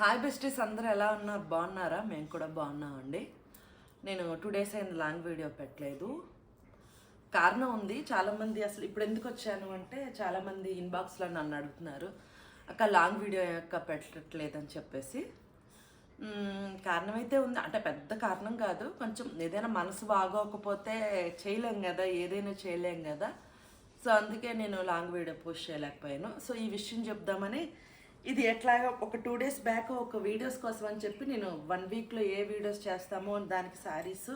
Hi besties అందరూ ఎలా ఉన్నారు? బాగున్నారా? మేము కూడా బాగున్నామండి. నేను టూ డేస్ అయిన లాంగ్ వీడియో పెట్టలేదు. కారణం ఉంది. చాలామంది అసలు ఇప్పుడు ఎందుకు వచ్చాను అంటే చాలామంది ఇన్బాక్స్లో నన్ను అడుగుతున్నారు. అక్క లాంగ్ వీడియో యొక్క పెట్టట్లేదని చెప్పేసి. కారణమైతే కారణం అయితే ఉంది. అంటే పెద్ద కారణం కాదు. కొంచెం ఏదైనా మనసు బాగోకపోతే చేయలేం కదా ఏదైనా చేయలేం కదా. సో అందుకే నేను లాంగ్ వీడియో పోస్ట్ చేయలేకపోయాను. సో ఈ విషయం చెప్దామని ఇది ఎట్లాగా ఒక టూ డేస్ బ్యాక్ ఒక వీడియోస్ కోసం అని చెప్పి నేను వన్ వీక్లో ఏ వీడియోస్ చేస్తామో దానికి saris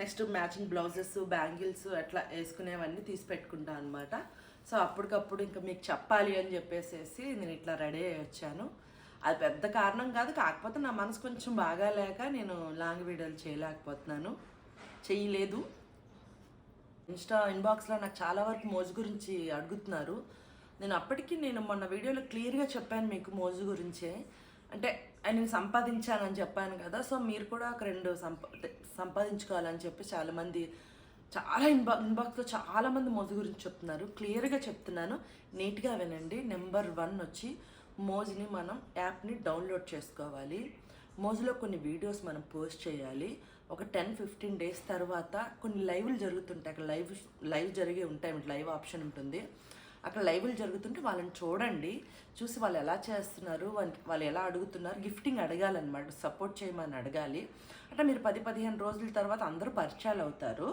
next matching blouses bangles అట్లా వేసుకునేవన్నీ తీసి పెట్టుకుంటాను అనమాట సో అప్పటికప్పుడు ఇంకా మీకు చెప్పాలి అని చెప్పేసేసి నేను ఇట్లా రెడీ అయ్యి వచ్చాను. అది పెద్ద కారణం కాదు కాకపోతే నా మనసు కొంచెం బాగా లేక నేను లాంగ్ వీడియోలు చేయలేకపోతున్నాను. చేయలేదు. ఇన్స్టా ఇన్బాక్స్లో నాకు చాలా వరకు మోజు గురించి అడుగుతున్నారు. నేను అప్పటికి నేను మొన్న వీడియోలో క్లియర్గా చెప్పాను మీకు మోజు గురించే. అంటే నేను సంపాదించానని చెప్పాను కదా సో మీరు కూడా ఒక రెండు సంపా సంపాదించుకోవాలని చెప్పి చాలామంది చాలా ఇన్బా ఇన్బాక్స్లో చాలామంది మోజు గురించి చెప్తున్నారు. క్లియర్గా చెప్తున్నాను. నీట్గా వినండి. నెంబర్ వన్ వచ్చి మోజుని మనం యాప్ని డౌన్లోడ్ చేసుకోవాలి. మోజులో కొన్ని వీడియోస్ మనం పోస్ట్ చేయాలి. ఒక టెన్ ఫిఫ్టీన్ డేస్ తర్వాత కొన్ని లైవ్లు జరుగుతుంటాయి. అక్కడ లైవ్ లైవ్ జరిగే ఉంటాయి. లైవ్ ఆప్షన్ ఉంటుంది. అక్కడ లైవ్లు జరుగుతుంటే వాళ్ళని చూడండి. చూసి వాళ్ళు ఎలా చేస్తున్నారు వాళ్ళు ఎలా అడుగుతున్నారు. గిఫ్టింగ్ అడగాలన్నమాట సపోర్ట్ చేయమని అడగాలి. అంటే మీరు పది పదిహేను రోజుల తర్వాత అందరూ పరిచయాలు అవుతారు.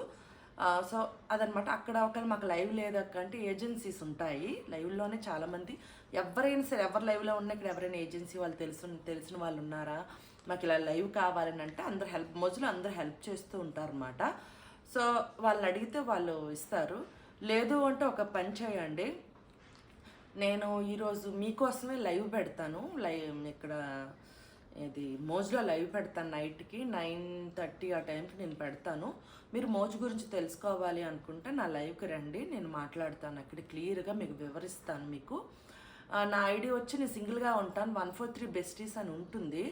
సో అదనమాట అక్కడ ఒకవేళ మాకు లైవ్ లేదక్క అంటే ఏజెన్సీస్ ఉంటాయి. లైవ్లోనే చాలామంది ఎవరైనా సరే ఎవరు లైవ్లో ఉన్నా ఇక్కడ ఎవరైనా ఏజెన్సీ వాళ్ళు తెలుసు తెలిసిన వాళ్ళు ఉన్నారా? మాకు ఇలా లైవ్ కావాలని అంటే అందరు హెల్ప్ మొదలు అందరూ హెల్ప్ చేస్తూ ఉంటారన్నమాట. సో వాళ్ళని అడిగితే వాళ్ళు ఇస్తారు. లేదు అంటే ఒక పని చేయండి నేను ఈరోజు మీకోసమే లైవ్ పెడతాను. లైవ్ ఇక్కడ ఇది మోజులో లైవ్ పెడతాను నైట్కి. నైన్ థర్టీ ఆ టైంకి నేను పెడతాను. మీరు మోజు గురించి తెలుసుకోవాలి అనుకుంటే నా లైవ్కి రండి. నేను మాట్లాడతాను అక్కడ క్లియర్గా మీకు వివరిస్తాను మీకు. నా ఐడి వచ్చి నేను సింగిల్గా ఉంటాను. వన్ ఫోర్ త్రీ బెస్టీస్ అని ఉంటుంది.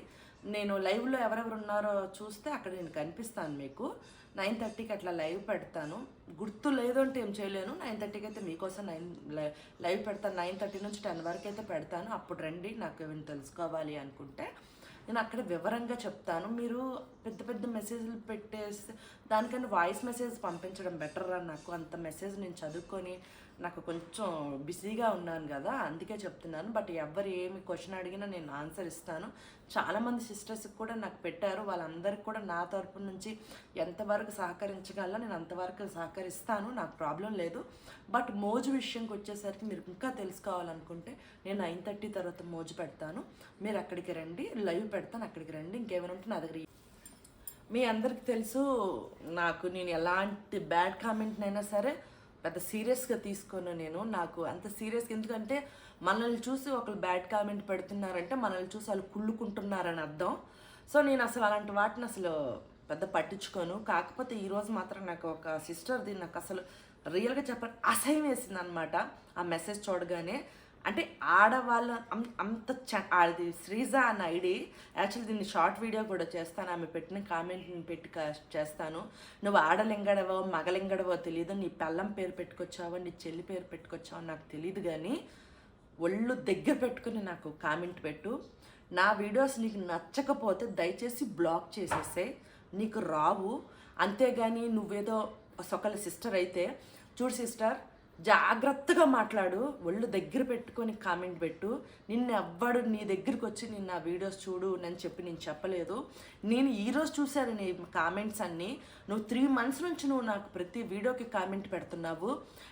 నేను లైవ్లో ఎవరెవరు ఉన్నారో చూస్తే అక్కడ నేను కనిపిస్తాను మీకు. నైన్ థర్టీకి అట్లా లైవ్ పెడతాను. గుర్తు లేదు అంటే ఏం చేయలేను. నైన్ థర్టీకి అయితే మీకోసం నైన్ లైవ్ పెడతాను. నైన్ థర్టీ నుంచి టెన్ వరకు అయితే పెడతాను. అప్పుడు రండి నాకు ఏమైనా తెలుసుకోవాలి అనుకుంటే నేను అక్కడ వివరంగా చెప్తాను. మీరు పెద్ద పెద్ద మెసేజ్లు పెట్టేస్తే దానికన్నా వాయిస్ మెసేజ్ పంపించడం బెటర్ రా నాకు? అంత మెసేజ్ నేను చదువుకొని నాకు కొంచెం బిజీగా ఉన్నాను కదా అందుకే చెప్తున్నాను. బట్ ఎవరు ఏమి క్వశ్చన్ అడిగినా నేను ఆన్సర్ ఇస్తాను. చాలామంది సిస్టర్స్కి కూడా నాకు పెట్టారు. వాళ్ళందరికీ కూడా నా తరపు నుంచి ఎంతవరకు సహకరించగల నేను అంతవరకు సహకరిస్తాను. నాకు ప్రాబ్లం లేదు. బట్ మోజు విషయంకి వచ్చేసరికి మీరు ఇంకా తెలుసుకోవాలనుకుంటే నేను నైన్ థర్టీ తర్వాత మోజు పెడతాను. మీరు అక్కడికి రండి. లైవ్ పెడతాను. అక్కడికి రండి. ఇంకేమైనా ఉంటే నా దగ్గర మీ అందరికి తెలుసు నాకు నేను ఎలాంటి బ్యాడ్ కామెంట్నైనా సరే పెద్ద సీరియస్గా తీసుకోను నేను. నాకు అంత సీరియస్గా ఎందుకంటే మనల్ని చూసి ఒకరు బ్యాడ్ కామెంట్ పెడుతున్నారంటే మనల్ని చూసి వాళ్ళు కుళ్ళుకుంటున్నారని అర్థం. సో నేను అసలు అలాంటి వాటిని అసలు పెద్ద పట్టించుకోను. కాకపోతే ఈరోజు మాత్రం నాకు ఒక సిస్టర్ది నాకు అసలు రియల్గా చెప్పాలి అసహ్యం వేసింది అనమాట ఆ మెసేజ్ చూడగానే. అంటే ఆడవాళ్ళ అంత చ- అది శ్రీజ అన్న ఐడి యాక్చువల్ దీన్ని షార్ట్ వీడియో కూడా చేస్తాను ఆమె పెట్టిన కామెంట్ని పెట్టి చేస్తాను. నువ్వు ఆడలింగడవో మగలింగడవో తెలియదు నీ పెళ్ళం పేరు పెట్టుకొచ్చావో నీ చెల్లి పేరు పెట్టుకొచ్చావో నాకు తెలియదు కానీ ఒళ్ళు దగ్గర పెట్టుకుని నాకు కామెంట్ పెట్టు. నా వీడియోస్ నీకు నచ్చకపోతే దయచేసి బ్లాక్ చేసేసే నీకు రావు. అంతేగాని నువ్వేదో సొకల సిస్టర్ అయితే చూడు సిస్టర్ జాగ్రత్తగా మాట్లాడు ఒళ్ళు దగ్గర పెట్టుకొని కామెంట్ పెట్టు. నిన్ను ఎవ్వడు నీ దగ్గరికి వచ్చి నేను నా వీడియోస్ చూడు అని చెప్పి నేను చెప్పలేదు. నేను ఈరోజు చూశాను నీ కామెంట్స్ అన్నీ. నువ్వు త్రీ మంత్స్ నుంచి నువ్వు నాకు ప్రతి వీడియోకి కామెంట్ పెడుతున్నావు.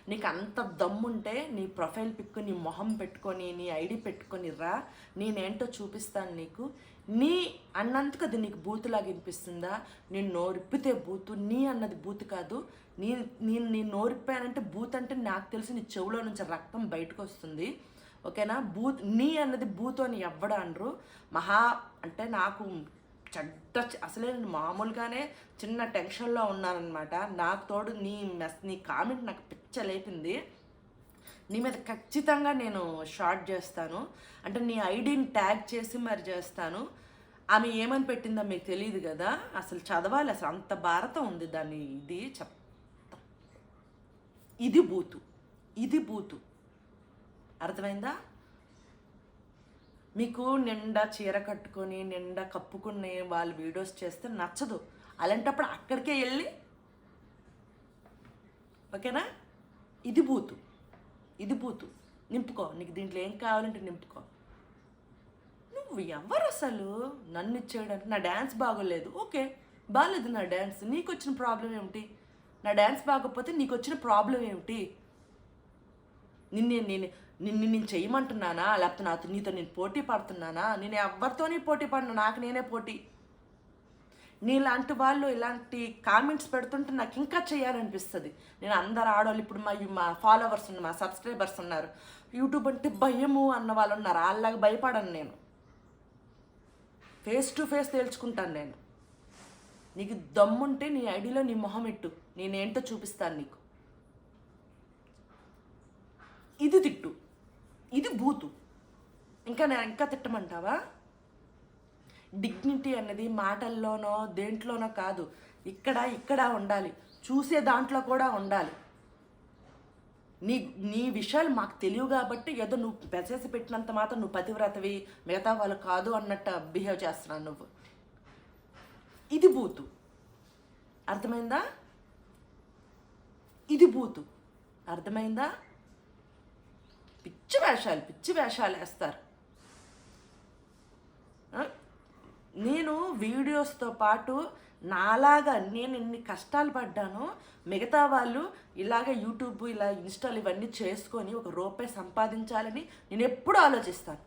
నీకు అంత దమ్ముంటే నీ ప్రొఫైల్ పిక్ నీ మొహం పెట్టుకొని నీ ఐడి పెట్టుకొని రా. నేనేంటో చూపిస్తాను నీకు. నీ అన్నందుకు అది నీకు బూతులాగా వినిపిస్తుందా? నేను నోరిప్పితే బూతు నీ అన్నది బూతు కాదు. నీ నేను నేను నోరిప్పానంటే బూత్ అంటే నాకు తెలిసి నీ చెవులో నుంచి రక్తం బయటకు వస్తుంది. ఓకేనా? బూత్ నీ అన్నది బూతు అని ఎవ్వడ అనరు. మహా అంటే నాకు చెడ్డ అసలే నేను మామూలుగానే చిన్న టెన్షన్లో ఉన్నానమాట నాకు తోడు నీ మెస్ నీ కామెంట్ నాకు పిచ్చ లేపింది. నీ మీద ఖచ్చితంగా నేను షార్ట్ చేస్తాను. అంటే నీ ఐడిని ట్యాగ్ చేసి మరి చేస్తాను. ఆమె ఏమని పెట్టిందో మీకు తెలియదు కదా. అసలు చదవాలి అసలు అంత భారతం ఉంది దాన్ని ఇది చెప్. ఇది బూతు ఇది బూతు. అర్థమైందా? మీకు నిండా చీర కట్టుకొని నిండా కప్పుకుని వాళ్ళు వీడియోస్ చేస్తే నచ్చదు. అలాంటప్పుడు అక్కడికే వెళ్ళి ఓకేనా? ఇది బూతు ఇది బూతు. నింపుకో నీకు దీంట్లో ఏం కావాలంటే నింపుకో. నువ్వు ఎవరు అసలు నన్ను ఇచ్చేయడానికి నా డ్యాన్స్ బాగోలేదు. ఓకే బాగాలేదు నా డ్యాన్స్ నీకు వచ్చిన ప్రాబ్లం ఏమిటి? నా డ్యాన్స్ బాగోకపోతే నీకు వచ్చిన ప్రాబ్లం ఏమిటి? నిన్ను నేను నిన్ను నేను చేయమంటున్నానా? లేకపోతే నాతో నీతో నేను పోటీ పడుతున్నానా? నేను ఎవరితోనే పోటీ పడినా? నాకు నేనే పోటీ. నీలాంటి వాళ్ళు ఇలాంటి కామెంట్స్ పెడుతుంటే నాకు ఇంకా చేయాలనిపిస్తుంది. నేను అందరు ఆడవాళ్ళు ఇప్పుడు మా మా ఫాలోవర్స్ ఉన్నారు మా సబ్స్క్రైబర్స్ ఉన్నారు. యూట్యూబ్ అంటే భయము అన్న వాళ్ళు ఉన్నారు. వాళ్ళలాగా భయపడను నేను. ఫేస్ టు ఫేస్ తేల్చుకుంటాను నేను. నీకు దమ్ముంటే నీ ఐడిలో నీ మొహం ఎట్టు. నేనేంటో చూపిస్తాను నీకు. ఇది తిట్టు. ఇది బూతు. ఇంకా నేను ఇంకా తిట్టమంటావా? డిగ్నిటీ అన్నది మాటల్లోనో దేంట్లోనో కాదు. ఇక్కడ ఇక్కడ ఉండాలి. చూసే దాంట్లో కూడా ఉండాలి. నీ నీ విషయాలు మాకు తెలియవు కాబట్టి ఏదో నువ్వు మెసేజ్ పెట్టినంత మాత్రం నువ్వు పతివ్రతవి మిగతా వాళ్ళు కాదు అన్నట్టు బిహేవ్ చేస్తున్నావు నువ్వు. ఇది బూతు. అర్థమైందా? ఇది బూతు. అర్థమైందా? పిచ్చి వేషాలు పిచ్చి వేషాలు వేస్తారు. నేను వీడియోస్తో పాటు నాలాగా నేను ఎన్ని కష్టాలు పడ్డానో మిగతా వాళ్ళు ఇలాగ యూట్యూబ్ ఇలా ఇన్స్టాల్ ఇవన్నీ చేసుకొని ఒక రూపాయి సంపాదించాలని నేను ఎప్పుడూ ఆలోచిస్తాను.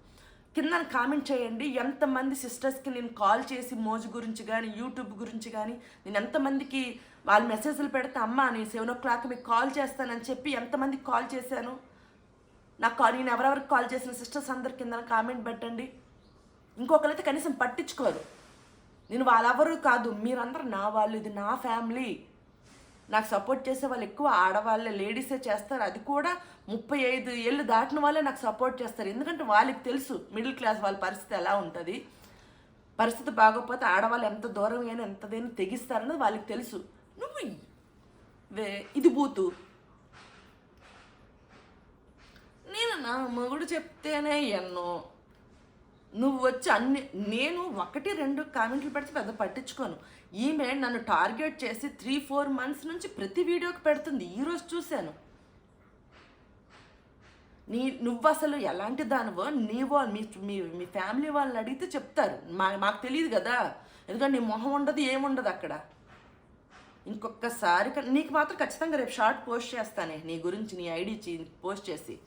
కింద కామెంట్ చేయండి ఎంతమంది సిస్టర్స్కి నేను కాల్ చేసి మోజు గురించి కానీ యూట్యూబ్ గురించి కానీ నేను ఎంతమందికి వాళ్ళు మెసేజ్లు పెడితే అమ్మ నేను సెవెన్ ఓ క్లాక్ మీకు కాల్ చేస్తానని చెప్పి ఎంతమందికి కాల్ చేశాను? నాకు కాల్ నేను ఎవరెవరికి కాల్ చేసిన సిస్టర్స్ అందరు కింద కామెంట్ పెట్టండి. ఇంకొకరైతే కనీసం పట్టించుకోరు. నేను వాళ్ళెవరు కాదు మీరందరూ నా వాళ్ళు ఇది నా ఫ్యామిలీ. నాకు సపోర్ట్ చేసే వాళ్ళు ఎక్కువ ఆడవాళ్ళే లేడీసే చేస్తారు. అది కూడా ముప్పై ఐదు ఏళ్ళు దాటిన వాళ్ళే నాకు సపోర్ట్ చేస్తారు. ఎందుకంటే వాళ్ళకి తెలుసు మిడిల్ క్లాస్ వాళ్ళ పరిస్థితి ఎలా ఉంటుంది. పరిస్థితి బాగోకపోతే ఆడవాళ్ళు ఎంత దూరం అయినా ఎంతదైనా తెగిస్తారన్నది వాళ్ళకి తెలుసు. నువ్వు వే ఇది బూతు. నేను నా మగుడు చెప్తేనే ఎన్నో. నువ్వు వచ్చి అన్ని నేను ఒకటి రెండు కామెంట్లు పెడితే పెద్ద పట్టించుకోను. ఈమె నన్ను టార్గెట్ చేసి త్రీ ఫోర్ మంత్స్ నుంచి ప్రతి వీడియోకి పెడుతుంది. ఈరోజు చూశాను. నీ నువ్వు అసలు ఎలాంటి దానివో నీ మీ మీ మీ ఫ్యామిలీ వాళ్ళని అడిగితే చెప్తారు. మా మాకు తెలియదు కదా. ఎందుకంటే నీ మొహం ఉండదు ఏముండదు అక్కడ. ఇంకొకసారి నీకు మాత్రం ఖచ్చితంగా రేపు షార్ట్ పోస్ట్ చేస్తానే నీ గురించి నీ ఐడి పోస్ట్ చేసి.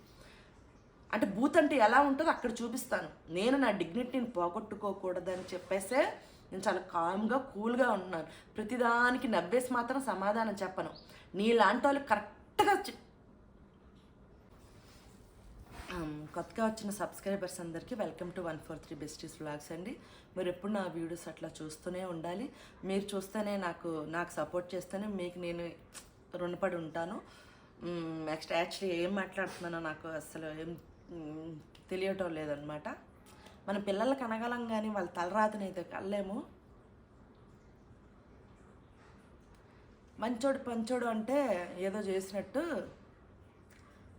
అంటే బూత్ అంటే ఎలా ఉంటుందో అక్కడ చూపిస్తాను. నేను నా డిగ్నిటీని పోగొట్టుకోకూడదని చెప్పేసే నేను చాలా కామ్గా కూల్గా ఉన్నాను ప్రతిదానికి నవ్వేసి మాత్రం సమాధానం చెప్పను. నీలాంటి వాళ్ళు కరెక్ట్గా కొత్తగా వచ్చిన సబ్స్క్రైబర్స్ అందరికీ welcome to one four three besties vlogs అండి. మీరు ఎప్పుడు నా వీడియోస్ అట్లా చూస్తూనే ఉండాలి. మీరు చూస్తేనే నాకు నాకు సపోర్ట్ చేస్తేనే మీకు నేను రుణపడి ఉంటాను. నెక్స్ట్ యాక్చువల్లీ ఏం మాట్లాడుతున్నానో నాకు అసలు ఏం తెలియటం లేదనమాట మన పిల్లలకు అనగలం కానీ వాళ్ళ తలరాతనైతే కళ్ళేము. మంచోడు పంచోడు అంటే ఏదో చేసినట్టు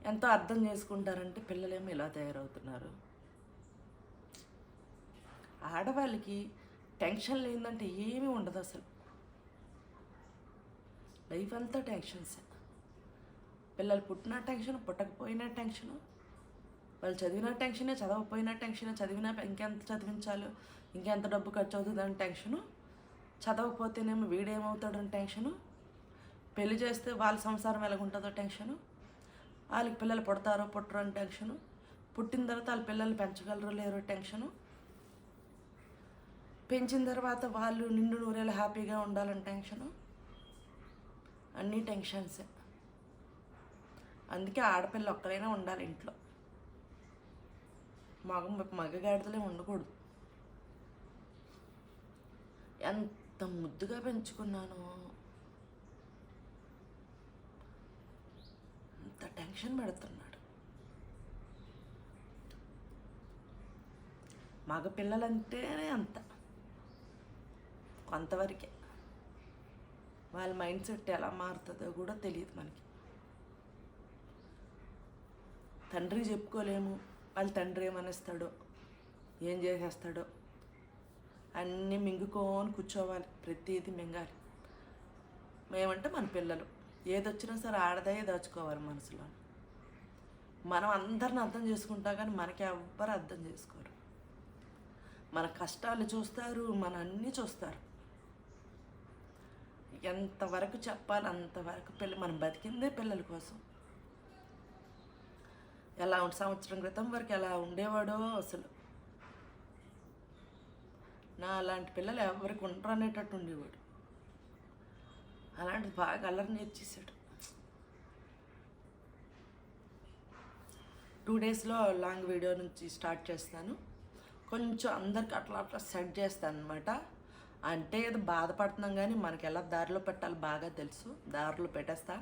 ఎంతో అర్థం చేసుకుంటారంటే పిల్లలేమో ఇలా తయారవుతున్నారు. ఆడవాళ్ళకి టెన్షన్ లేదంటే ఏమీ ఉండదు అసలు. లైఫ్ అంతా టెన్షన్స్. పిల్లలు పుట్టిన టెన్షన్ పుట్టకపోయినా టెన్షను. వాళ్ళు చదివిన టెన్షనే చదవకపోయినా టెన్షన్ చదివినా ఇంకెంత చదివించాలో ఇంకెంత డబ్బు ఖర్చు అవుతుందని టెన్షను చదవకపోతేనేమో వీడేమవుతాడని టెన్షను పెళ్ళి చేస్తే వాళ్ళ సంసారం ఎలాగుంటుందో టెన్షను వాళ్ళకి పిల్లలు పుడతారో పుట్టరో అని టెన్షను పుట్టిన తర్వాత వాళ్ళ పిల్లలు పెంచగలరో లేరో టెన్షను పెంచిన తర్వాత వాళ్ళు నిండు నూరేళ్ళు హ్యాపీగా ఉండాలని టెన్షను అన్నీ టెన్షన్సే. అందుకే ఆడపిల్ల ఒక్కరైనా ఉండాలి ఇంట్లో. మగ మగగాడిదలే ఉండకూడదు. ఎంత ముద్దుగా పెంచుకున్నాను. అంత టెన్షన్ పెడుతున్నాడు. మగ పిల్లలంటేనే అంత. కొంతవరకే. వాళ్ళ మైండ్ సెట్ ఎలా మారుతుందో కూడా తెలియదు మనకి. తండ్రి చెప్పుకోలేము. వాళ్ళ తండ్రి ఏమనిస్తాడో ఏం చేసేస్తాడో అన్నీ మింగుకొని కూర్చోవాలి ప్రతిదీ మింగాలి. మేమంటే మన పిల్లలు. ఏదొచ్చినా సరే ఆడదే దాచుకోవాలి మనసులో. మనం అందరిని అర్థం చేసుకుంటా కానీ మనకి ఎవ్వరు అర్థం చేసుకోరు. మన కష్టాలు చూస్తారు మన అన్నీ చూస్తారు. ఎంతవరకు చెప్పాలి అంతవరకు పిల్ల మనం బతికిందే పిల్లల కోసం. ఎలా సంవత్సరం క్రితం వరకు ఎలా ఉండేవాడో అసలు. నా అలాంటి పిల్లలు ఎవరికి ఉండరు అనేటట్టు ఉండేవాడు. అలాంటిది బాగా అల్లరి నేర్చేసాడు టూ డేస్లో లాంగ్ వీడియో నుంచి స్టార్ట్ చేస్తాను. కొంచెం అందరికి అట్లా అట్లా సెట్ చేస్తాను అనమాట అంటే ఏదో బాధపడుతున్నాం కానీ మనకి ఎలా దారిలో పెట్టాలో బాగా తెలుసు. దారిలో పెట్టేస్తా.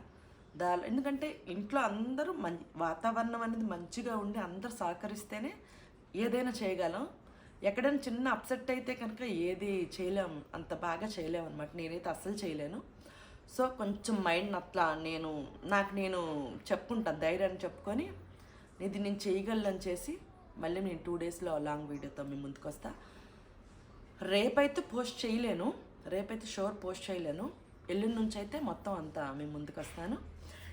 దారిలో ఎందుకంటే ఇంట్లో అందరూ మం వాతావరణం అనేది మంచిగా ఉండి అందరూ సహకరిస్తేనే ఏదైనా చేయగలం. ఎక్కడైనా చిన్న అప్సెట్ అయితే కనుక ఏది చేయలేము అంత బాగా చేయలేము అనమాట నేనైతే అస్సలు చేయలేను. సో కొంచెం మైండ్ అట్లా నేను నాకు నేను చెప్పుకుంటాను ధైర్యాన్ని చెప్పుకొని ఇది నేను చేయగలను చేసి మళ్ళీ నేను టూ డేస్లో లాంగ్ వీడియోతో మీ ముందుకు వస్తా. రేపైతే పోస్ట్ చేయలేను. రేపైతే షోర్ పోస్ట్ చేయలేను. ఎల్లుండి నుంచి అయితే మొత్తం అంతా మీ ముందుకు వస్తాను.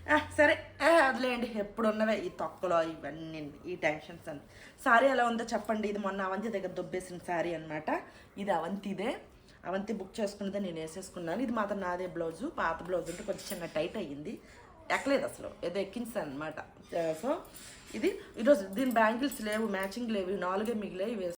సరే. ఆ, వదిలేయండి ఎప్పుడు ఉన్నవే ఈ తొక్కలో ఇవన్నీ ఈ టెన్షన్స్ అని సారీ ఎలా ఉందో చెప్పండి. ఇది మొన్న అవంతి దగ్గర దొబ్బేసిన సారీ అనమాట ఇది అవంతిదే. అవంతి బుక్ చేసుకున్నదే నేను వేసేసుకున్నాను. ఇది మాత్రం నాదే బ్లౌజు. పాత బ్లౌజ్ ఉంటే కొంచెం చిన్న టైట్ అయ్యింది. ఎక్కలేదు అసలు. ఏదో ఎక్కించాను అనమాట సో ఇది. ఈరోజు దీని బ్యాంగిల్స్ లేవు మ్యాచింగ్ లేవు నాలుగే మిగిలే ఇవి